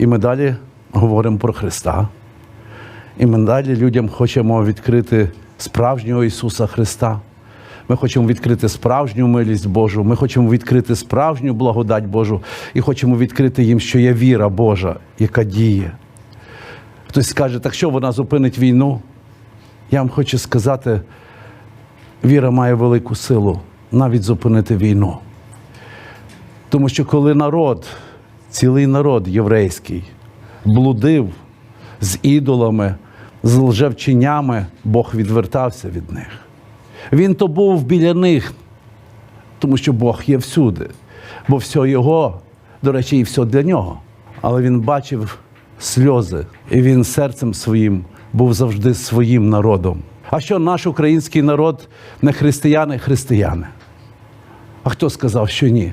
І ми далі говоримо про Христа. І ми далі людям хочемо відкрити справжнього Ісуса Христа. Ми хочемо відкрити справжню милість Божу, ми хочемо відкрити справжню благодать Божу і хочемо відкрити їм, що є віра Божа, яка діє. Хтось скаже, так що вона зупинить війну? Я вам хочу сказати, віра має велику силу навіть зупинити війну. Тому що коли народ, цілий народ єврейський, блудив з ідолами, з лжевченнями, Бог відвертався від них. Він то був біля них, тому що Бог є всюди, бо все його, до речі, і все для нього. Але він бачив сльози, і він серцем своїм був завжди своїм народом. А що наш український народ не християни, християни? А хто сказав, що ні?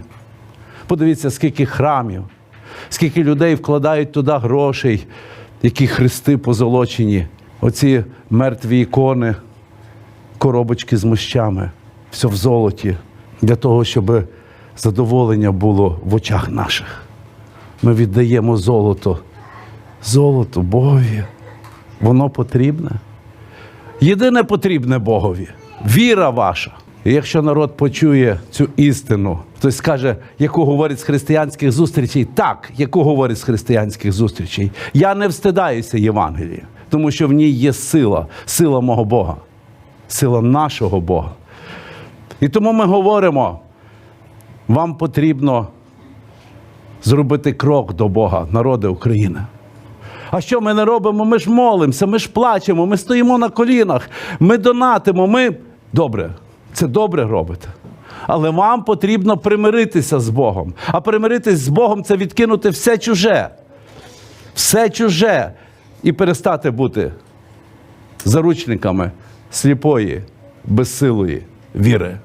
Подивіться, скільки храмів, скільки людей вкладають туди грошей, які хрести позолочені, оці мертві ікони, коробочки з мощами, все в золоті, для того, щоб задоволення було в очах наших. Ми віддаємо золото. Золото Богові. Воно потрібне. Єдине потрібне Богові віра ваша. І якщо народ почує цю істину, хтось скаже, яку говорить з християнських зустрічей, так, яку говорить з християнських зустрічей. Я не встидаюся Євангелія, тому що в ній є сила, сила мого Бога, сила нашого Бога. І тому ми говоримо, вам потрібно зробити крок до Бога, народи України. А що ми не робимо? Ми ж молимося, ми ж плачемо, ми стоїмо на колінах, ми донатимо, ми. Добре, це добре робите. Але вам потрібно примиритися з Богом. А примиритись з Богом це відкинути все чуже. Все чуже. І перестати бути заручниками сліпої, безсилої віри.